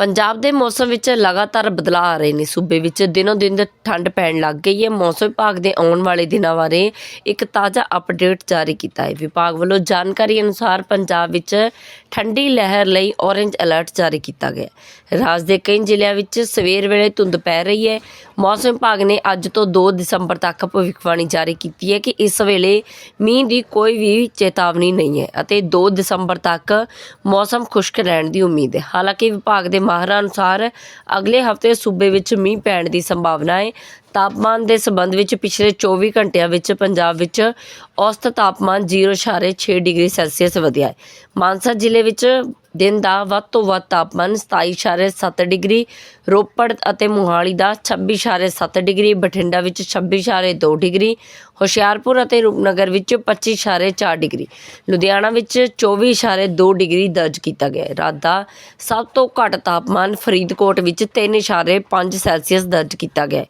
ਪੰਜਾਬ ਦੇ ਮੌਸਮ ਵਿੱਚ ਲਗਾਤਾਰ ਬਦਲਾਅ ਆ ਰਹੇ ਨੇ। ਸੂਬੇ ਵਿੱਚ ਦਿਨੋ ਦਿਨ ਠੰਡ ਪੈਣ ਲੱਗ ਗਈ ਹੈ। ਮੌਸਮ ਵਿਭਾਗ ਦੇ ਆਉਣ ਵਾਲੇ ਦਿਨਾਂ ਬਾਰੇ ਇੱਕ ਤਾਜ਼ਾ ਅਪਡੇਟ ਜਾਰੀ ਕੀਤਾ ਹੈ। ਵਿਭਾਗ ਵੱਲੋਂ ਜਾਣਕਾਰੀ ਅਨੁਸਾਰ ਪੰਜਾਬ ਵਿੱਚ ਠੰਡੀ ਲਹਿਰ ਲਈ ਔਰੇਂਜ ਅਲਰਟ ਜਾਰੀ ਕੀਤਾ ਗਿਆ ਰਾਜ ਦੇ ਕਈ ਜ਼ਿਲ੍ਹਿਆਂ ਵਿੱਚ ਸਵੇਰ ਵੇਲੇ ਧੁੰਦ ਪੈ ਰਹੀ ਹੈ। ਮੌਸਮ ਵਿਭਾਗ ਨੇ ਅੱਜ ਤੋਂ 2 ਦਸੰਬਰ ਤੱਕ ਭਵਿੱਖਬਾਣੀ ਜਾਰੀ ਕੀਤੀ ਹੈ ਕਿ ਇਸ ਵੇਲੇ ਮੀਂਹ ਦੀ ਕੋਈ ਵੀ ਚੇਤਾਵਨੀ ਨਹੀਂ ਹੈ ਅਤੇ 2 ਦਸੰਬਰ ਤੱਕ ਮੌਸਮ ਖੁਸ਼ਕ ਰਹਿਣ ਦੀ ਉਮੀਦ ਹੈ। ਹਾਲਾਂਕਿ ਵਿਭਾਗ ਦੇ ਮਾਹਰਾਂ ਅਨੁਸਾਰ ਅਗਲੇ ਹਫ਼ਤੇ ਸੂਬੇ ਵਿੱਚ ਮੀਂਹ ਪੈਣ ਦੀ ਸੰਭਾਵਨਾ ਹੈ। ਤਾਪਮਾਨ ਦੇ ਸੰਬੰਧ ਵਿੱਚ ਪਿਛਲੇ 24 ਘੰਟਿਆਂ ਵਿੱਚ ਪੰਜਾਬ ਵਿੱਚ ਔਸਤ ਤਾਪਮਾਨ 0.6 ਡਿਗਰੀ ਸੈਲਸੀਅਸ ਵਧਿਆ ਹੈ। ਮਾਨਸਾ ਜ਼ਿਲ੍ਹੇ ਵਿੱਚ ਦਿਨ ਦਾ ਵੱਧ ਤੋਂ ਵੱਧ ਤਾਪਮਾਨ 27.7 ਡਿਗਰੀ, ਰੋਪੜ ਅਤੇ ਮੁਹਾਲੀ ਦਾ 26.7 ਡਿਗਰੀ, ਬਠਿੰਡਾ ਵਿੱਚ 26.2 ਡਿਗਰੀ, ਹੁਸ਼ਿਆਰਪੁਰ ਅਤੇ ਰੂਪਨਗਰ ਵਿੱਚ 25.4 ਡਿਗਰੀ। ਲੁਧਿਆਣਾ ਵਿੱਚ 24.2 ਡਿਗਰੀ ਦਰਜ ਕੀਤਾ ਗਿਆ ਹੈ। ਰਾਤ ਦਾ ਸਭ ਤੋਂ ਘੱਟ ਤਾਪਮਾਨ ਫਰੀਦਕੋਟ ਵਿੱਚ 3.5 ਸੈਲਸੀਅਸ ਦਰਜ ਕੀਤਾ ਗਿਆ ਹੈ।